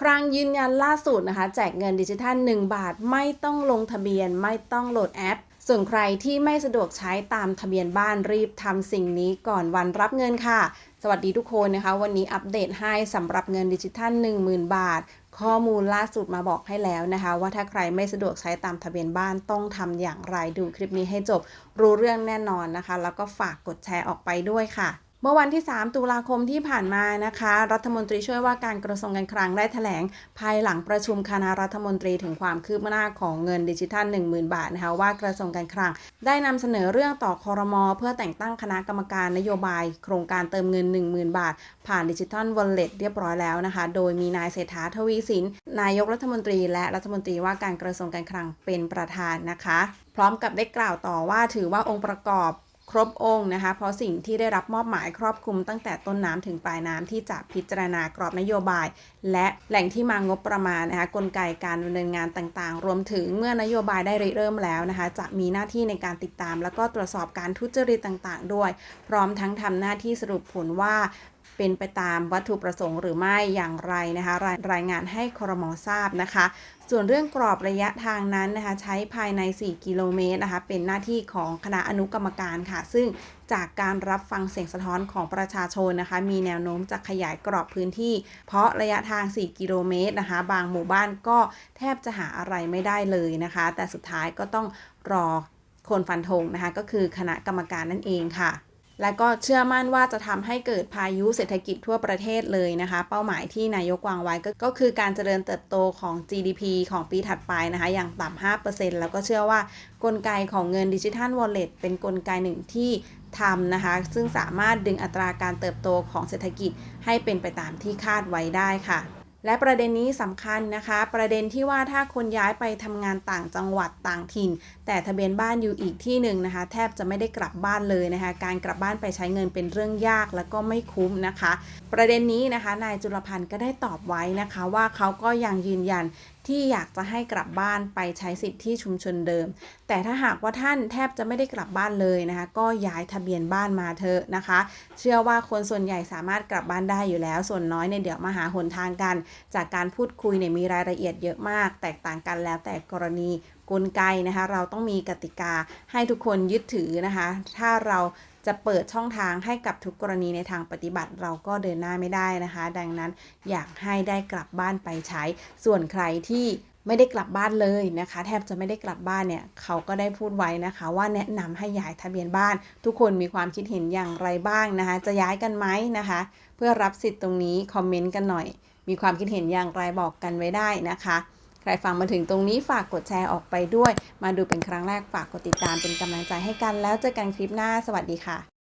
ครั้งยืนยันล่าสุดนะคะ แจกเงินดิจิทัล 1 บาทไม่ต้องลงทะเบียนไม่ต้องโหลดแอป ส่วนใครที่ไม่สะดวกใช้ตามทะเบียนบ้านรีบทำสิ่งนี้ก่อนวันรับเงินค่ะ สวัสดีทุกคนนะคะ วันนี้อัปเดตให้สำหรับเงินดิจิทัล 10,000 บาท ข้อมูลล่าสุดมาบอกให้แล้วนะคะ ว่าถ้าใครไม่สะดวกใช้ตามทะเบียนบ้านต้องทำอย่างไรดูคลิปนี้ให้จบรู้เรื่องแน่นอนนะคะ แล้วก็ฝากกดแชร์ออกไปด้วยค่ะ เมื่อวันที่ 3 ตุลาคมที่ผ่านมานะคะ รัฐมนตรีช่วยว่าการกระทรวงการคลังได้แถลง ภายหลังประชุมคณะรัฐมนตรีถึงความคืบหน้าของเงินดิจิทัล 10,000 บาทนะคะว่ากระทรวงการคลัง ได้นำเสนอเรื่องต่อคอรมอเพื่อแต่งตั้งคณะกรรมการนโยบาย โครงการเติมเงิน 10,000 บาท ผ่านดิจิทัลวอลเล็ตเรียบร้อยแล้วนะคะ โดยมีนายเศรษฐาทวีสิน นายกรัฐมนตรี และรัฐมนตรีว่าการกระทรวงการคลังเป็นประธานนะคะ พร้อมกับได้กล่าวต่อว่าถือว่าองค์ประกอบ ครบองค์นะคะ เพราะสิ่งที่ได้รับมอบหมายครอบคลุมตั้งแต่ต้นน้ำถึงปลายน้ำที่จะพิจารณากรอบนโยบาย และแหล่งที่มางบประมาณนะคะกลไกการดำเนินงานต่างๆ รวมถึงเมื่อนโยบายได้ริเริ่มแล้วนะคะ จะมีหน้าที่ในการติดตาม แล้วก็ตรวจสอบการทุจริตต่างๆ ด้วย พร้อมทั้งทำหน้าที่สรุปผลว่า เป็นไปตามวัตถุประสงค์หรือไม่อย่างไรนะคะรายรายงานให้ครมทราบนะคะ ส่วนเรื่องกรอบระยะทางนั้นนะคะใช้ภายใน 4 กิโลเมตรนะคะเป็นหน้าที่ของคณะอนุกรรมการค่ะ ซึ่งจากการรับฟังเสียงสะท้อนของประชาชนนะคะ มีแนวโน้มจะขยายกรอบพื้นที่ เพราะระยะทาง 4 กิโลเมตรนะคะ บางหมู่บ้านก็แทบจะหาอะไรไม่ได้เลยนะคะ แต่สุดท้ายก็ต้องรอคนฟันธงนะคะ ก็คือคณะกรรมการนั่นเองค่ะ และก็เชื่อมั่นว่าจะทำให้เกิดพายุเศรษฐกิจทั่วประเทศเลยนะคะ เป้าหมายที่นายกวางไว้ก็ก็คือการเจริญเติบโตของ GDP ของปีถัดไปนะคะ อย่างต่ำ5%แล้วก็เชื่อว่ากลไกของเงินดิจิทัลวอลเล็ตเป็นกลไกหนึ่งที่ทำนะคะ ซึ่งสามารถดึงอัตราการเติบโตของเศรษฐกิจให้เป็นไปตามที่คาดไว้ได้ค่ะ และประเด็นนี้สำคัญนะคะ ประเด็นที่ว่าถ้าคนย้ายไปทำงานต่างจังหวัดต่างถิ่น แต่ทะเบียนบ้านอยู่อีกที่หนึ่งนะคะ แทบจะไม่ได้กลับบ้านเลยนะคะ การกลับบ้านไปใช้เงินเป็นเรื่องยากและก็ไม่คุ้มนะคะ ประเด็นนี้นะคะ นายจุลพันธ์ก็ได้ตอบไว้นะคะ ว่าเขาก็ยังยืนยันที่อยากจะให้กลับบ้านไปใช้สิทธิ์ที่ชุมชนเดิม แต่ถ้าหากว่าท่านแทบจะไม่ได้กลับบ้านเลยนะคะ ก็ย้ายทะเบียนบ้านมาเถอะนะคะ เชื่อว่าคนส่วนใหญ่สามารถกลับบ้านได้อยู่แล้ว ส่วนน้อยเนี่ยเดี๋ยวมาหาหนทางกันจากการพูดคุยเนี่ยมีรายละเอียดเยอะมาก แตกต่างกันแล้วแต่กรณีกลไกนะคะ เราต้องมีกติกาให้ทุกคนยึดถือนะคะ ถ้าเราจะเปิดช่องทางให้กับทุกกรณีในทางปฏิบัติเราก็เดินหน้าไม่ได้นะคะ ดังนั้นอยากให้ได้กลับบ้านไปใช้ ส่วนใครที่ไม่ได้กลับบ้านเลยนะคะ แทบจะไม่ได้กลับบ้านเนี่ยเขาก็ได้พูดไว้นะคะ ว่าแนะนำให้ย้ายทะเบียนบ้าน ทุกคนมีความคิดเห็นอย่างไรบ้างนะคะ จะย้ายกันไหมนะคะ เพื่อรับสิทธิ์ตรงนี้คอมเมนต์กันหน่อย มีความคิดเห็นอย่างไรบอกกันไว้ได้นะคะ ใครฟังมาถึงตรงนี้ฝากกดแชร์ออกไปด้วย มาดูเป็นครั้งแรกฝากกดติดตามเป็นกำลังใจให้กันแล้วเจอกันคลิปหน้า สวัสดีค่ะ